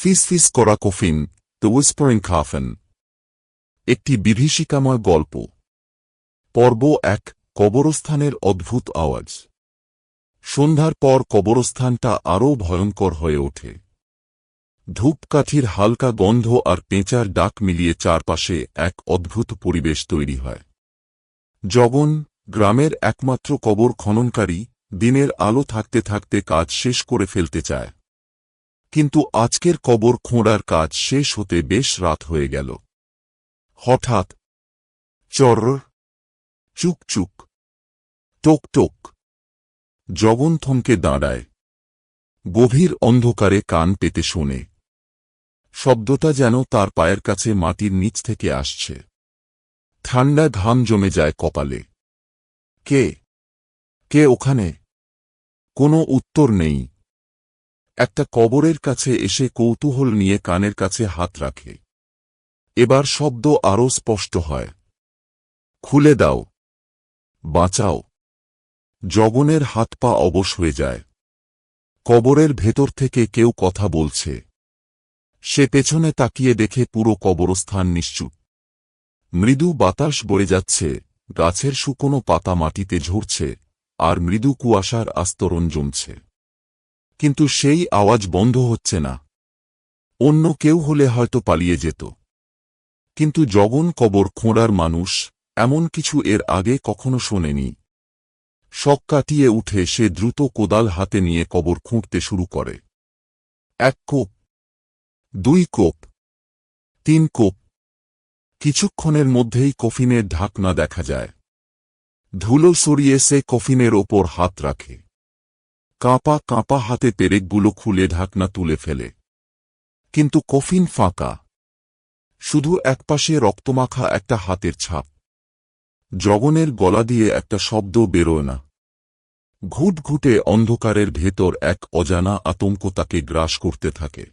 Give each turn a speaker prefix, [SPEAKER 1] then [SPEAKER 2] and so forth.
[SPEAKER 1] ফিস ফিস করা coffin, the whispering কাফেন। একটি বিভীষিকাময় গল্প। পর্ব এক, কবরস্থানের অদ্ভুত আওয়াজ। সন্ধ্যার পর কবরস্থানটা আরও ভয়ঙ্কর হয়ে ওঠে। ধূপকাঠির হালকা গন্ধ আর পেঁচার ডাক মিলিয়ে চারপাশে এক অদ্ভুত পরিবেশ তৈরি হয়। জগন, গ্রামের একমাত্র কবর খননকারী, দিনের আলো থাকতে থাকতে কাজ শেষ করে ফেলতে চায়। কিন্তু আজকের কবর খোঁড়ার কাজ শেষ হতে বেশ রাত হয়ে গেল। হঠাৎ চর চুক চুক টোক টোক জগন থমকে দাঁড়ায়। গভীর অন্ধকারে কান পেতে শোনে। শব্দটা যেন তার পায়ের কাছে মাটির নিচ থেকে আসছে। ঠান্ডা ঘাম জমে যায় কপালে। কে? কে ওখানে? কোনো উত্তর নেই। একটা কবরের কাছে এসে কৌতূহল নিয়ে কানের কাছে হাত রাখে। এবার শব্দ আরও স্পষ্ট হয়। খুলে দাও। বাঁচাও। জগনের হাত পা অবশ হয়ে যায়। কবরের ভেতর থেকে কেউ কথা বলছে। সে পেছনে তাকিয়ে দেখে পুরো কবরস্থান নিশ্চুপ। মৃদু বাতাস বয়ে যাচ্ছে, গাছের শুকনো পাতা মাটিতে ঝরছে, আর মৃদু কুয়াশার আস্তরণ জমছে। কিন্তু সেই আওয়াজ বন্ধ হচ্ছে না। অন্য কেউ হলে হয়তো পালিয়ে যেত। কিন্তু জগন কবর খোঁড়ার মানুষ এমন কিছু এর আগে কখনো শোনেনি। শক কাটিয়ে উঠে সে দ্রুত কোদাল হাতে নিয়ে কবর খুঁড়তে শুরু করে। এক কোপ, দুই কোপ, তিন কোপ। কিছুক্ষণের মধ্যেই কফিনের ঢাকনা দেখা যায়। ধুলো সরিয়ে সে কফিনের ওপর হাত রাখে। কাঁপা কাঁপা হাতে পেরেকগুলো খুলে ঢাকনা তুলে ফেলে। কিন্তু কফিন ফাঁকা। শুধু একপাশে রক্তমাখা একটা হাতের ছাপ। জগনের গলা দিয়ে একটা শব্দ বেরোয় না। ঘুটঘুটে অন্ধকারের ভেতর এক অজানা আতঙ্ক তাকে গ্রাস করতে থাকে।